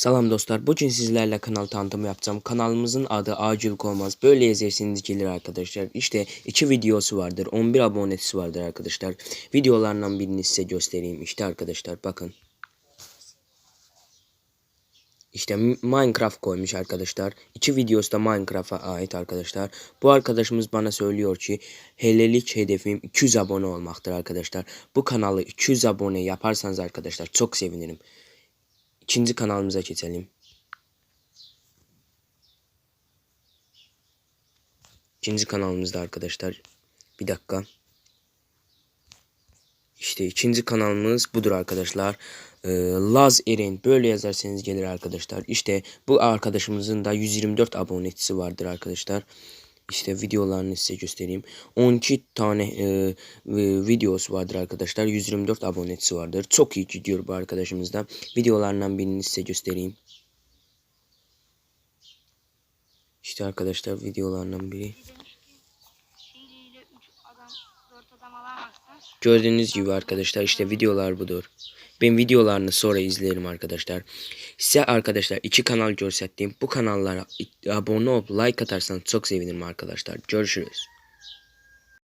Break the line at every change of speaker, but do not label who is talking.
Salam dostlar. Bugün sizlerle kanal tanıtımı yapacağım. Kanalımızın adı Acil Olmaz. Böyle yazarsanız gelir arkadaşlar. İşte iki videosu vardır. 11 abonesi vardır arkadaşlar. Videolarından birini size göstereyim. İşte arkadaşlar bakın. İşte Minecraft koymuş arkadaşlar. İki videosu da Minecraft'a ait arkadaşlar. Bu arkadaşımız bana söylüyor ki helelik hedefim 200 abone olmaktır arkadaşlar. Bu kanalı 200 abone yaparsanız arkadaşlar çok sevinirim. İkinci kanalımıza geçelim. İkinci kanalımızda arkadaşlar. Bir dakika. İşte ikinci kanalımız budur arkadaşlar. Ee, Laz Eren böyle yazarsanız gelir arkadaşlar. İşte bu arkadaşımızın da 124 abonesi vardır arkadaşlar. İşte videolarını size göstereyim. 12 tane e, e, videosu vardır arkadaşlar. 124 abonesi vardır. Çok iyi gidiyor bu arkadaşımızda. Videolarından birini size göstereyim. İşte arkadaşlar videolarından biri. Gördüğünüz gibi arkadaşlar işte videolar budur. Ben videolarını sonra izlerim arkadaşlar. Size arkadaşlar iki kanal gösterdim. Bu kanallara abone olup like atarsanız çok sevinirim arkadaşlar. Görüşürüz.